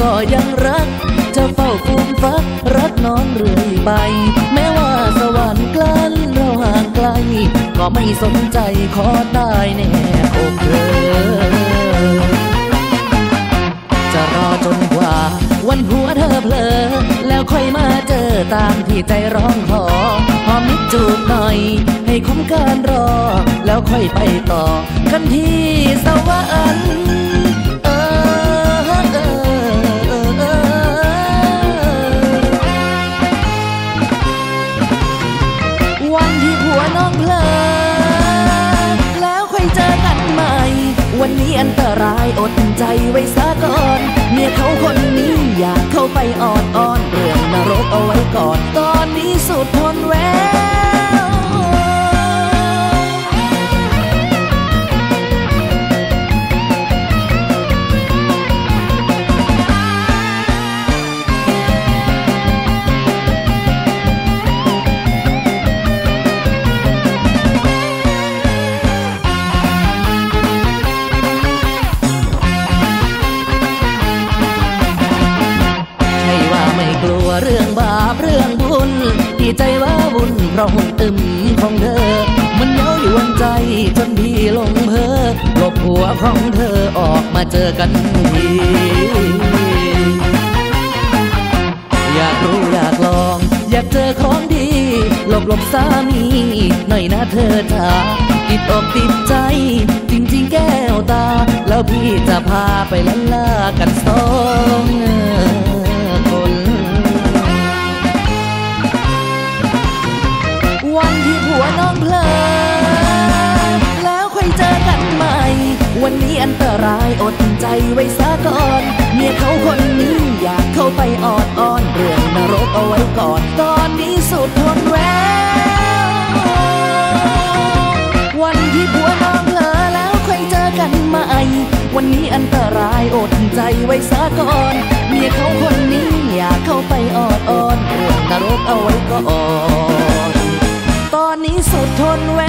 ก็ยังรัก จะเฝ้าฟูมฟัก รักน้องเรื่อยไป แม้ว่าสวรรค์กลั้นเราห่างไกล ก็ไม่สนใจขอตายแน่อกเธอจะรอจนกว่า วันหัวเธอเพลอ แล้วค่อยมาเจอตามที่ใจร้องขอหอมนิดจูบหน่อย ให้คุ้มการรอ แล้วค่อยไปต่อ กันที่สวรรค์ ไว้ซะก่อน เมียเขาคนนี้อยากเข้าไปออดอ้อนเรื่องนรกเอาไว้ก่อน ตอนนี้สุดทนแววาปเรื่องบุญที่ใจว่าบุญเพราะหุ่นตึมของเธอ มันเย้ายวนใจจนพี่ลงเพอหลบหัวของเธอออกมาเจอกันทีอยากรู้อยากลอง อยากเจอของดี หลบหลบสามีหน่อยนะเธอจ๋าติดอกติดใจ จริงๆแก้วตา แล้วพี่จะพาไปละลากันส รายอดใจไว้ซะก่อน เมียเขาคนนี้อยากเข้าไปออดอ้อนเรื่องนรกเอาไว้ก่อน ตอนนี้สุดทนแวววันที่ผัวน้องเพลอแล้วค่อยเจอกันใหม่วันนี้อันตรายอดใจไว้ซะก่อน เมียเขาคนนี้อยากเข้าไปออดอ้อนเรื่องนรกเอาไว้ก่อน ตอนนี้สุดทนแว